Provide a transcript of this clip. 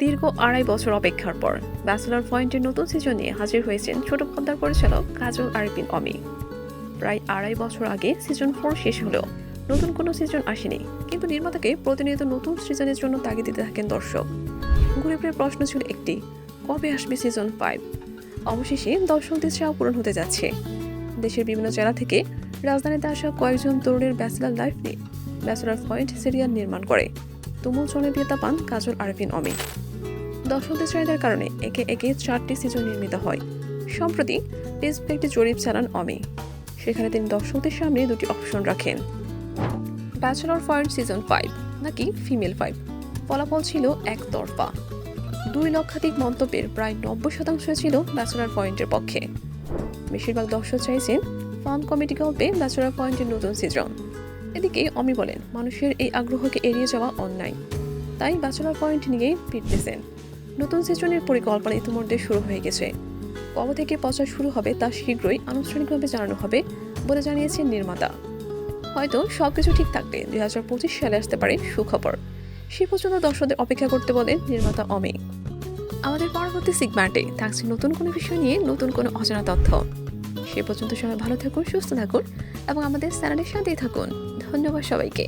দীর্ঘ আড়াই বছর অপেক্ষার পর ব্যাচেলর পয়েন্টের নতুন সিজন হাজির হয়েছেন ছোট পর্দার পরিচালক কাজল আরিফিন অমি। প্রায় আড়াই বছর আগে সিজন ফোর শেষ হলেও নতুন কোনো সিজন আসেনি, কিন্তু নির্মাতাকে প্রতিনিয়ত নতুন সিজনের জন্য তাগিদ দিতে থাকেন দর্শক। ঘুরে ফিরে প্রশ্ন ছিল একটি, কবে আসবে সিজন ফাইভ অবশেষে দর্শকদের চাও পূরণ হতে যাচ্ছে। দেশের বিভিন্ন জেলা থেকে রাজধানীতে আসা কয়েকজন তরুণের ব্যাচেলার লাইফ নিয়ে ব্যাচেলার পয়েন্ট সিরিয়াল নির্মাণ করে। তুমুল জনপ্রিয়তা পান কাজল, আরফিন, অমি। দর্শকদের চাহিদার কারণে একে একে চারটি সিজন নির্মিত হয়। সম্প্রতি ফেসবুকে একটি জরিপ চালান অমি। সেখানে তিনি দর্শকদের সামনে দুটি অপশন রাখেন। ব্যাচেলর পয়েন্ট সিজন ফাইভ, নাকি ফিমেল ফাইভ। ফলাফল ছিল একতরফা। দুই লক্ষাধিক মন্তব্যের প্রায় নব্বই শতাংশ ছিল ব্যাচেলর পয়েন্টের পক্ষে। বেশিরভাগ দর্শক চাইছেন ফান কমেডি গল্পে ব্যাচেলর পয়েন্টের নতুন সিজন। এদিকে অমি বলেন, মানুষের এই আগ্রহকে এড়িয়ে যাওয়া অন্যায়। তাই ব্যাচেলর পয়েন্ট নিয়েই ফিরতেছেন। নতুন সিজনের পরিকল্পনা ইতিমধ্যে শুরু হয়ে গেছে। কবে থেকে প্রচার শুরু হবে তা শীঘ্রই আনুষ্ঠানিকভাবে জানানো হবে বলে জানিয়েছেন নির্মাতা। হয়তো সবকিছু ঠিক থাকলে দুই হাজার পঁচিশ সালে আসতে পারে সুখবর। সে পর্যন্ত দর্শকদের অপেক্ষা করতে বলেন নির্মাতা অমি। আমাদের পরবর্তী সিগম্যান্টে থাকছে নতুন কোনো বিষয় নিয়ে নতুন কোনো অজানা তথ্য। সে পর্যন্ত সবাই ভালো থাকুন, সুস্থ থাকুন এবং আমাদের চ্যানেলের সাথেই থাকুন। ধন্যবাদ সবাইকে।